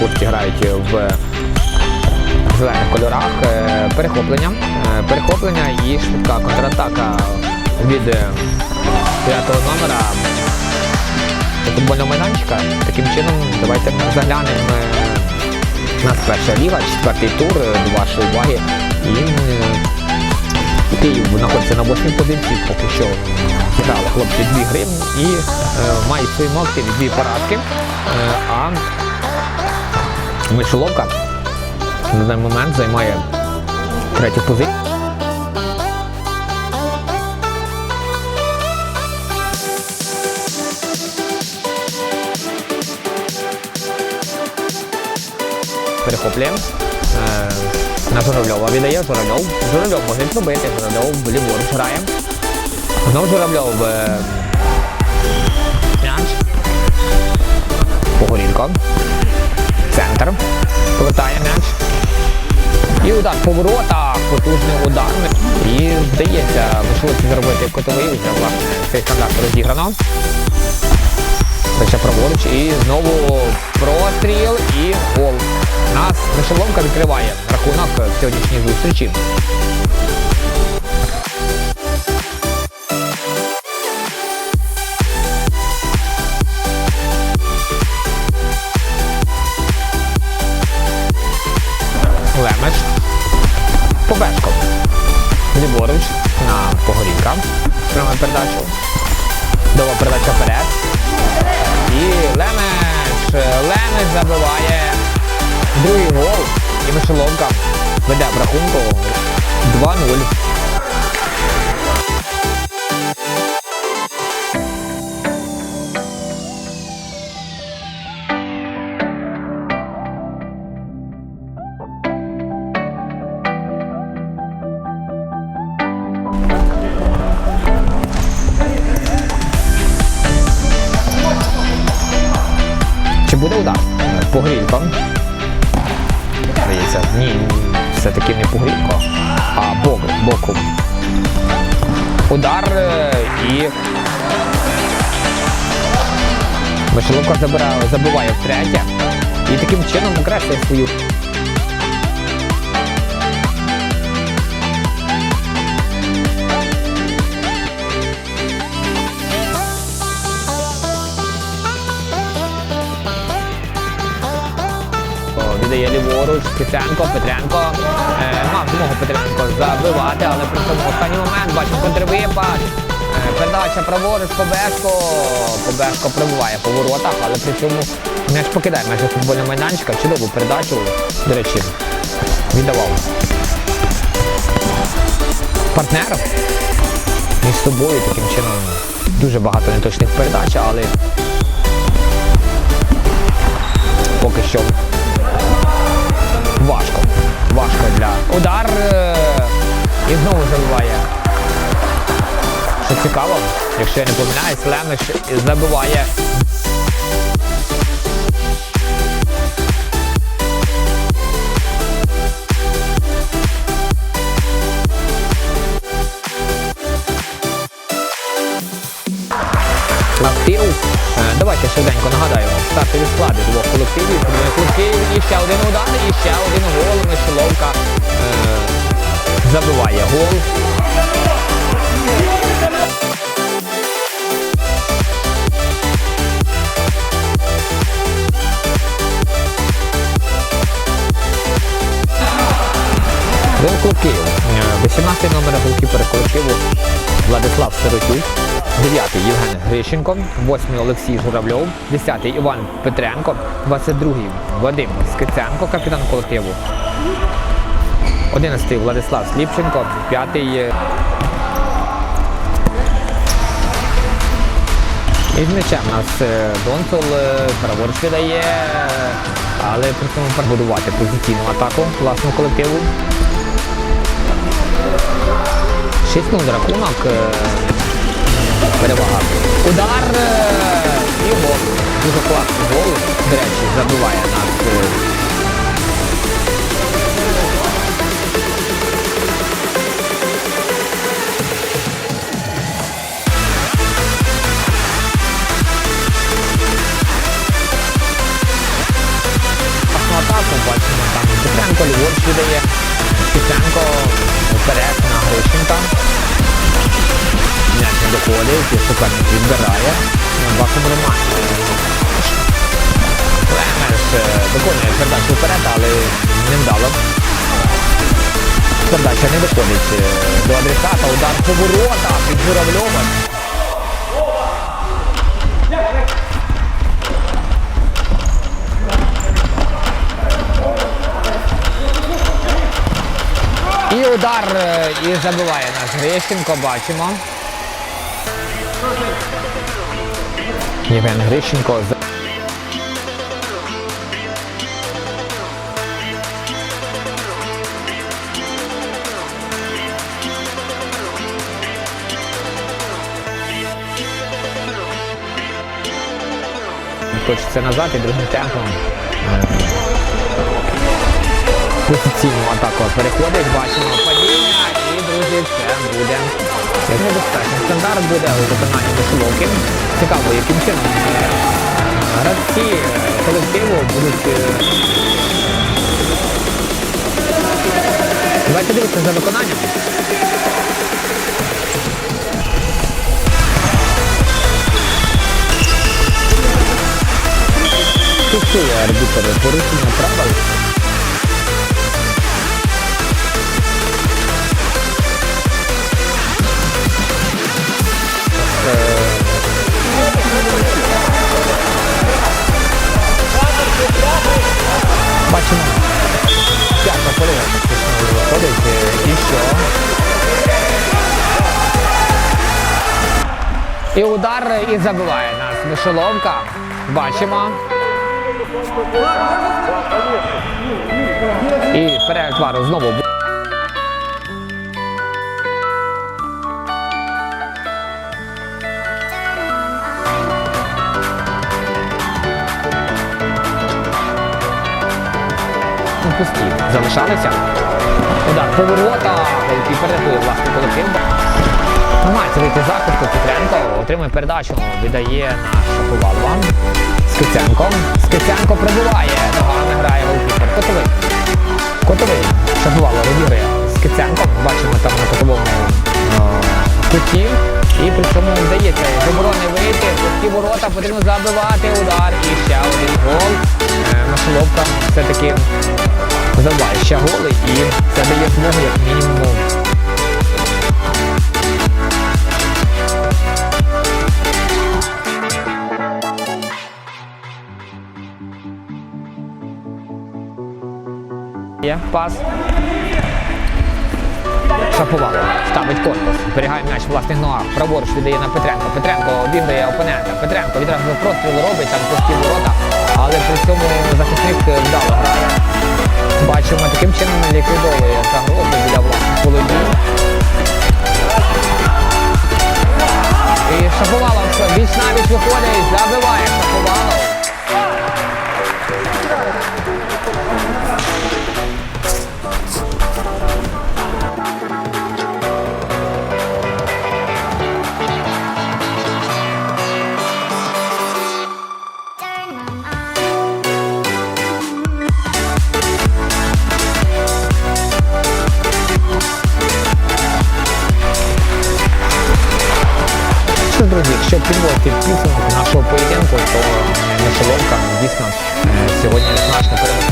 куртки грають в зелених кольорах. Е, Перехоплення. Е, Перехоплення і швидка контратака від п'ятого номера футбольного майданчика. Таким чином, давайте заглянемо. У нас перша ліга, четвертий тур до вашої уваги. І Київ знаходиться на восьмій позиції, поки що зіграли хлопці дві гри і е, мають в своєму дві поразки. Е, а Мишоловка на даний момент займає третю позицію. Перехоплюємо. Е, на Журавльова віддає Журавльов. Журавльов може пробити, Журавльов ліворуч грає. Знову Журавльов. е, М'яч. Погорілько. Центр. Повертає м'яч. І удар по воротах, потужний удар. І вдається вишилося зробити котовий вже цей стандарт розіграно. Дальше праворуч і знову простріл і гол. Нас Мишеловка відкриває рахунок в сьогоднішній зустрічі. На Прямо передачу. Дова передача вперед. І Лемеш. Лемеш забиває другий гол. І Мишеловка веде в рахунку 2-0. Удар? Погрілька. Здається, ні, все-таки не погрілька, а бок, боку. Удар е, і. Мишеловка забирає, забиває втретє. І таким чином окреслює свою. Віддає ліворуч, Петренко, Петренко. Е, змогу Петренко забивати, але при цьому останній момент бачимо контрвипад. Е, передача праворуч, Побешко. Побешко пробиває по воротах, але при цьому м'яч покидає майже футбольного майданчика. Чудову передачу, до речі, віддавав партнерам між собою таким чином дуже багато неточних передач, але поки що цікаво, якщо я не помиляюсь, Лемеш забиває. Е, Давайте швиденько нагадаємо стартові склади двох колективів. Клубків. І ще один удар, і ще один гол. Мишеловка е, забиває гол. Гол клубків. 18 номер голкіпера колективу Владислав Сиротюк. 9-й Євген Грищенко, 8-й Олексій Журавльов, 10-й Іван Петренко, 22-й Вадим Скиценко, капітан колективу. 11-й Владислав Сліпченко, 5-й е, І з м'ячем нас е, Донцол е, праворуч видає, але при цьому побудувати позиційну атаку власного колективу. 6-0 рахунок. е, Перевага. Удар е, і гол. Дуже класний гол. До речі, забиває нас. Доходить, і суперник відбирає. Баком Роман. Лемеш е, виконує передачу вперед, але не вдало. Передача не доходить е, до адресата. Удар по воротах від Журавльова. І удар е, і забиває наш Грищенко, бачимо. Євген Грищенко. Хочеться назад і другим темпом. Позиційну атаку переходить, бачимо падіння і, друзі, це буде як небезпечний стандарт буде у виконанні Мишоловки. Цікаво, яким чином гравці колективу будуть. е, Давайте дивитися за виконанням. Фіксує арбітер порушення правил. І удар і забиває нас Мишоловка. Бачимо. І вару знову. пусті залишалися. Удар поворота, голкіпер рятує власний колектив. Намагається вийти з захисту, Петренко отримує передачу, віддає на Шаповалова. Скиценко. Скиценко прибуває, ногами грає голкіпер. Котовий. Котовий. Шаповалов розіграє Скиценко. Бачимо там на котовому е, куті. І при цьому вдається з оборони вийти, пусті ворота, потрібно забивати удар. І ще один гол. Е, Машоловка все-таки забиває ще голи і це дає змогу як мінімум. Пас. Шаповало. Ставить корпус. Зберігає м'яч власних ногах. Праворуч віддає на Петренко. Петренко обіграє опонента. Петренко відразу простріл робить, там пусті ворота, але при цьому захисник вдало грає. Бачимо, таким чином ліквідовує загрозу біля власних володінь. І Шаповалов віч навіч виходить, забиває Шаповалов. Якщо підводити підсумок нашого поєдинку, то Мишеловка дійсно е, сьогодні значно перемогла.